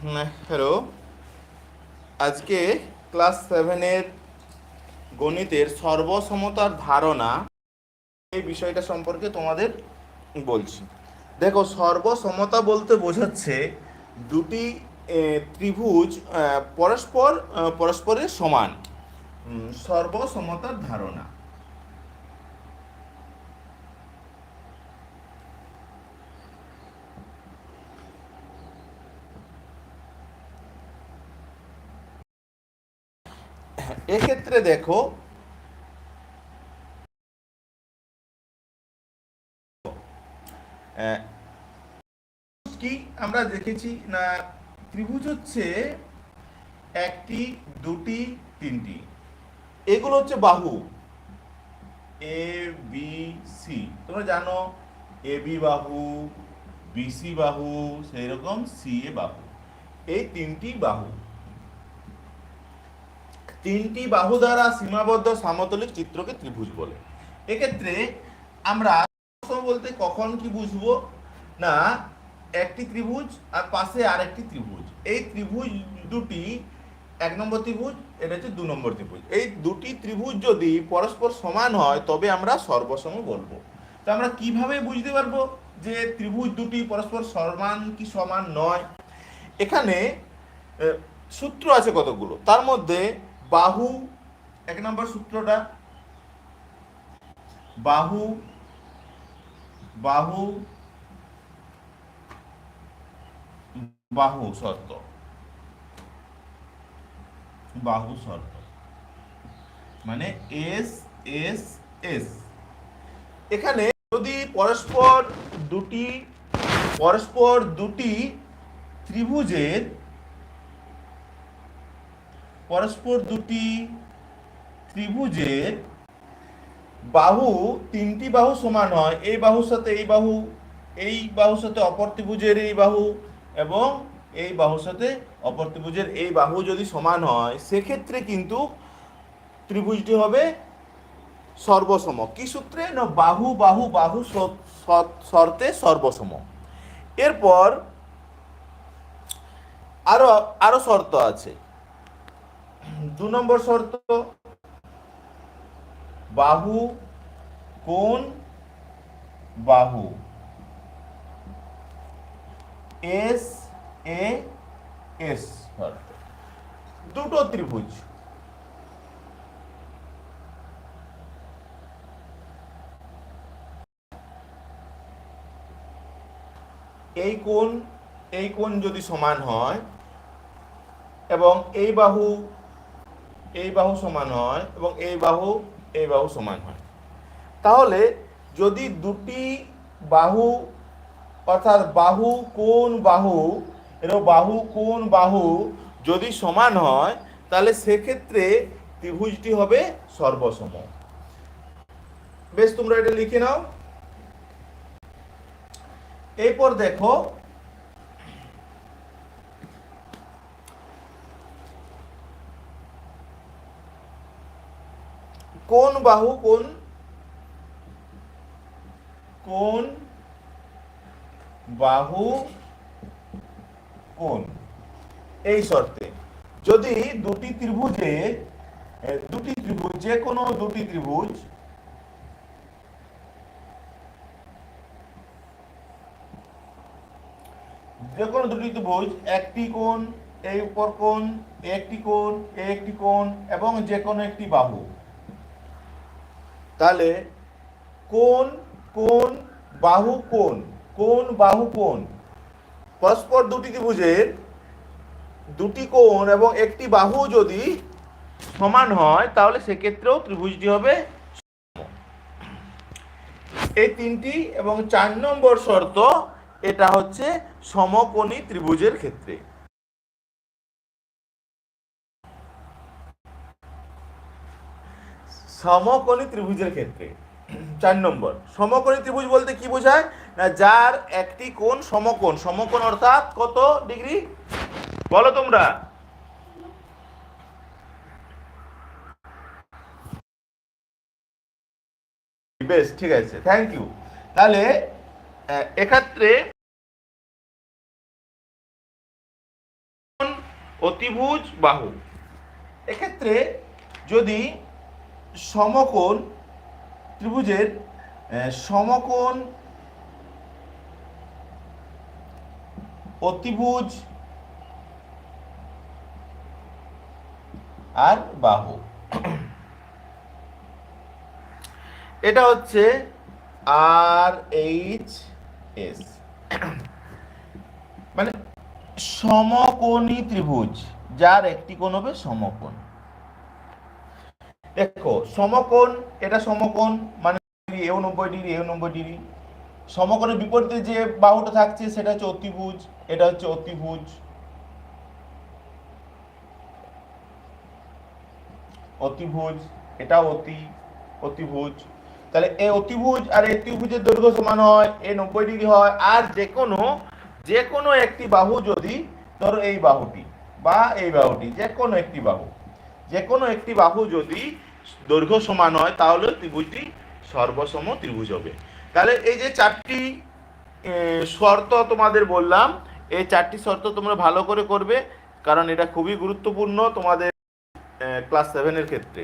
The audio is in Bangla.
হ্যালো আজকে ক্লাস সেভেনের গণিতের সর্বসমতার ধারণা এই বিষয়টা সম্পর্কে তোমাদের বলছি। দেখো, সর্বসমতা বলতে বোঝাচ্ছে দুটি ত্রিভুজ পরস্পর পরস্পরের সমান। সর্বসমতার ধারণা। এক্ষেত্রে দেখো কি আমরা দেখেছি না, ত্রিভুজ হচ্ছে একটি, দুটি, তিনটি। এগুলো হচ্ছে বাহু। A, B, C. তোমরা জানো, এ, বি বাহু বিসি বাহু সেই রকম সি, এ বাহু। এই তিনটি বাহু। তিনটি বাহু দ্বারা সীমাবদ্ধ সামতলিক চিত্রকে ত্রিভুজ বলে। এক্ষেত্রে আমরা বলতে কখন কি বুঝব? না, একটি ত্রিভুজ আর পাশে আরেকটি ত্রিভুজ। এই ত্রিভুজ দুটি এক নম্বর ত্রিভুজ, এটা হচ্ছে দু নম্বর ত্রিভুজ। এই দুটি ত্রিভুজ যদি পরস্পর সমান হয়, তবে আমরা সর্বসম বলব। তো আমরা কীভাবে বুঝতে পারব যে ত্রিভুজ দুটি পরস্পর সমান কি সমান নয়? এখানে সূত্র আছে কতগুলো? তার মধ্যে বাহু, এক নম্বর সূত্রটা। বাহু বাহু বাহু শর্ত। বাহু শর্ত। মানে এস এস এস। এখানে যদি পরস্পর দুটি পরস্পর দুটি ত্রিভুজের পরস্পর দুটি ত্রিভুজের বাহু তিনটি বাহু সমান হয়। এই বাহুর সাথে এই বাহু, এই বাহুর সাথে অপর ত্রিভুজের এই বাহু এবং এই বাহুর সাথে অপর ত্রিভুজের এই বাহু যদি সমান হয়, সেক্ষেত্রে কিন্তু ত্রিভুজটি হবে সর্বসম। কি সূত্রে? না, বাহু বাহু বাহু শর্তে সর্বসম। এরপর আরও আরও শর্ত আছে। দু নম্বর শর্ত, বাহু কোন বাহু। এস এ এস দুটো ত্রিভুজ। এই কোণ এই কোণ যদি সমান হয়, এবং এই বাহু এই বাহু সমান হয় এবং এই বাহু এই বাহু সমান হয়। তাহলে যদি দুটি বাহু, অর্থাৎ বাহু কোন বাহু এর বাহু কোন বাহু যদি সমান হয়, তাহলে সেক্ষেত্রে ত্রিভুজটি হবে সর্বসম। বেশ, তোমরা এটা লিখে নাও। এরপর দেখো কোন বাহু কোন? কোন? বাহু কোন? এই শর্তে। যদি দুটি ত্রিভুজে দুটি ত্রিভুজ, যে কোনো দুটি ত্রিভুজ যে কোনো দুটি ত্রিভুজ, একটি কোণ এই উপর কোণ, একটি কোণ একটি কোণ এবং যে কোনো একটি বাহু। তাহলে কোন কোন, বাহু কোন কোন, বাহু কোন? পরস্পর দুটি ত্রিভুজের দুটি কোণ এবং একটি বাহু যদি সমান হয়, তাহলে সেক্ষেত্রেও ত্রিভুজটি হবে এই তিনটি এবং চার নম্বর শর্ত, এটা হচ্ছে সমকোণী ত্রিভুজের ক্ষেত্রে। সমকোণী ত্রিভুজের ক্ষেত্রে। চার নম্বর, সমকোণী ত্রিভুজ বলতে কি বোঝায়? না, যার একটি কোণ সমকোণ সমকোণ অর্থাৎ কত ডিগ্রি? বলো তোমরা। বেশ, ঠিক আছে থ্যাংক ইউ তাহলে এক্ষেত্রে অতিভুজ বাহু। এক্ষেত্রে যদি সমকোণ ত্রিভুজের সমকোণ অতিভুজ আর বাহু। এটা হচ্ছে আর এইচ এস। মানে সমকোণী ত্রিভুজ, যার একটি কোণ হবে সমকোণ। দেখো, সমকোণ, এটা সমকোণ মানে এও নব্বই ডিগ্রি, এও নব্বই ডিগ্রি। সমকোণের বিপরীতে যে বাহুটা থাকছে, সেটা হচ্ছে অতিভুজ, এটা হচ্ছে অতিভুজ। অতিভুজ এটা অতি, অতিভুজ। তাহলে এই অতিভুজ আর এই ত্রিভুজের দৈর্ঘ্য সমান হয়, এ নব্বই ডিগ্রি হয়, আর যে কোনো যে কোনো একটি বাহু যদি ধরো এই বাহুটি বা এই বাহুটি যে কোনো একটি বাহু যে কোনো একটি বাহু যদি দৈর্ঘ্য সমান হয়, তাহলে ত্রিভুজটি সর্বসম ত্রিভুজ হবে। তাহলে এই যে চারটি শর্ত তোমাদের বললাম, এই চারটি শর্ত তোমরা ভালো করে করবে, কারণ এটা খুবই গুরুত্বপূর্ণ তোমাদের ক্লাস সেভেনের ক্ষেত্রে।